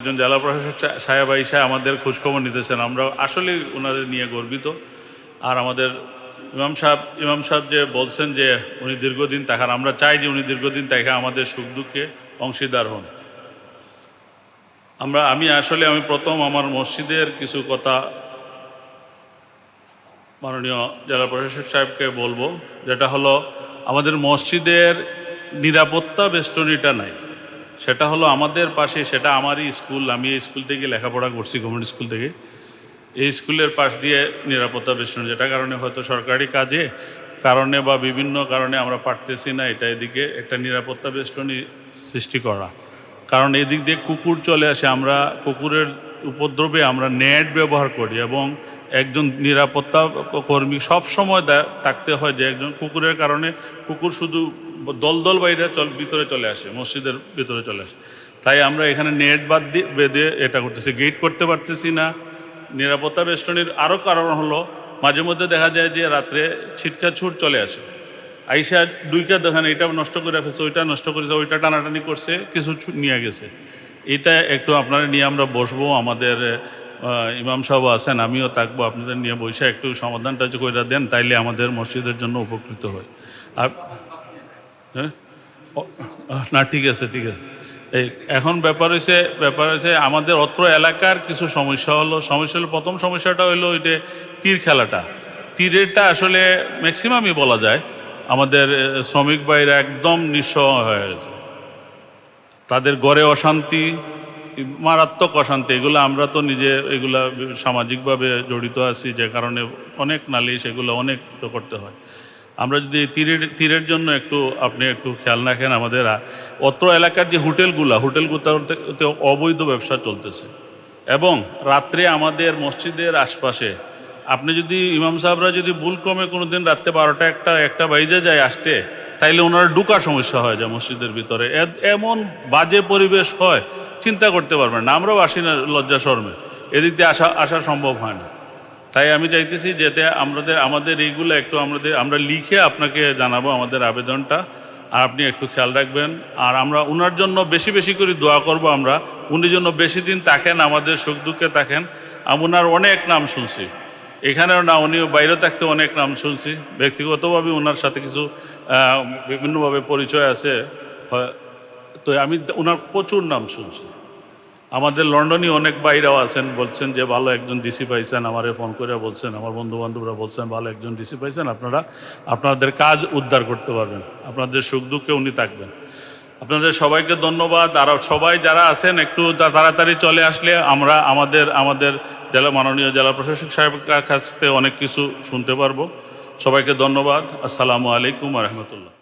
একজন জেলা প্রশাসক সাহেব আইসা আমাদের খোঁজখবর নিতেছেন। আমরা আসলে ওনাদের নিয়ে গর্বিত। আর আমাদের ইমাম সাহেব ইমাম সাহেব যে বলছেন যে উনি দীর্ঘদিন থাকার আমরা চাই যে উনি দীর্ঘদিন থাকা আমাদের সুখ দুঃখে অংশীদার হন। আমরা, আমি আসলে, আমি প্রথম আমার মসজিদের কিছু কথা মাননীয় জেলা প্রশাসক সাহেবকে বলব। যেটা হলো, আমাদের মসজিদের নিরাপত্তা বেষ্টনীটা নাই। সেটা হলো আমাদের পাশে, সেটা আমারই স্কুল, আমি এই স্কুল থেকে লেখাপড়া করছি গভর্নমেন্ট স্কুল থেকে। এই স্কুলের পাশ দিয়ে নিরাপত্তা বেষ্টন, যেটা কারণে হয়তো সরকারি কাজে কারণে বা বিভিন্ন কারণে আমরা পারতেছি না এটা এদিকে একটা নিরাপত্তা বেষ্টনী সৃষ্টি করা। কারণ এদিক দিয়ে কুকুর চলে আসে, আমরা কুকুরের উপদ্রবে আমরা নেট ব্যবহার করি এবং একজন নিরাপত্তা কর্মী সব সময় থাকতে হয় যে একজন কুকুরের কারণে কুকুর শুধু দলদল বাইরে চল ভিতরে চলে আসে, মসজিদের ভিতরে চলে আসে। তাই আমরা এখানে নেট বাদ দিয়ে বেঁধে এটা করতেছি গেট করতে পারতেছি না। নিরাপত্তা বেষ্টনীর আরও কারণ হলো, মাঝে মধ্যে দেখা যায় যে রাত্রে ছিটকা ছুট চলে আসে। আইসা দুইটা দেখেন এটা নষ্ট করে ফেলছে, ওইটা নষ্ট করেছে, ওইটা টানাটানি করছে, কিছু নিয়ে গেছে। এটা একটু আপনারা নিয়ে আমরা বসবো, আমাদের ইমাম সাহেব আছেন, আমিও থাকব, আপনাদের নিয়ে বসে একটু সমাধানটা করে দেন, তাইলে আমাদের মসজিদের জন্য উপকৃত হয়। আর হ্যাঁ? না, ঠিক আছে ঠিক আছে। এই, এখন ব্যাপার হয়েছে ব্যাপার হয়েছে আমাদের অত্র এলাকার কিছু সমস্যা হলো সমস্যা হলো, প্রথম সমস্যাটা হলো ওই যে তীর খেলাটা। তীরেরটা আসলে ম্যাক্সিমামই বলা যায়, আমাদের শ্রমিক ভাইরা একদম নিঃস্ব হয়ে গেছে। তাদের গড়ে অশান্তি, মারাত্মক অশান্তি, এগুলো আমরা তো নিজে এগুলা সামাজিকভাবে জড়িত আছি, যে কারণে অনেক নালিশ, এগুলো অনেক করতে হয়। আমরা যদি তীরের তীরের জন্য একটু, আপনি একটু খেয়াল রাখেন আমাদের, অত্র এলাকার যে হোটেলগুলা, হোটেলগুলোতে অবৈধ ব্যবসা চলতেছে। এবং রাত্রে আমাদের মসজিদের আশপাশে, আপনি যদি ইমাম সাহেবরা যদি ভুলক্রমে কোনো দিন রাত্রে বারোটা, একটা একটা বাইজে যায় আসতে তাইলে ওনারা ঢুকার সমস্যা হয় যায় মসজিদের ভিতরে। এমন বাজে পরিবেশ হয়, চিন্তা করতে পারবেন না। আমরাও আসি না লজ্জা শর্মে। এদিক দিয়ে আসা আসা সম্ভব হয় না। তাই আমি চাইতেছি যাতে আমাদের আমাদের এইগুলো একটু আমাদের, আমরা লিখে আপনাকে জানাব আমাদের আবেদনটা। আর আপনি একটু খেয়াল রাখবেন। আর আমরা ওনার জন্য বেশি বেশি করে দোয়া করব আমরা। উনি জন্য বেশি দিন থাকেন, আমাদের সুখ দুঃখে আমি ওনার অনেক নাম শুনছি। এখানেও না উনি বাইরে থাকতে অনেক নাম শুনছি। ব্যক্তিগতভাবে ওনার সাথে কিছু বিভিন্নভাবে পরিচয় আছে। তো আমি ওনার প্রচুর নাম শুনছি। আমাদের লন্ডনে অনেক বাইরেও আছেন, বলছেন যে ভালো একজন ডিসি পাইছেন, আমারে ফোন করে বলছেন, আমার বন্ধু বান্ধবরা বলছেন, ভালো একজন ডিসি পাইছেন, আপনারা, আপনাদের কাজ উদ্ধার করতে পারবেন। আপনাদের সুখ দুঃখে উনি থাকবেন। আপনাদের সবাইকে ধন্যবাদ। আর সবাই যারা আছেন, একটু তাড়াতাড়ি চলে আসলে আমরা আমাদের আমাদের জেলা মাননীয় জেলা প্রশাসক সাহেবের কাছ থেকে অনেক কিছু শুনতে পারব। সবাইকে ধন্যবাদ। আসসালামু আলাইকুম রহমতুল্লাহ।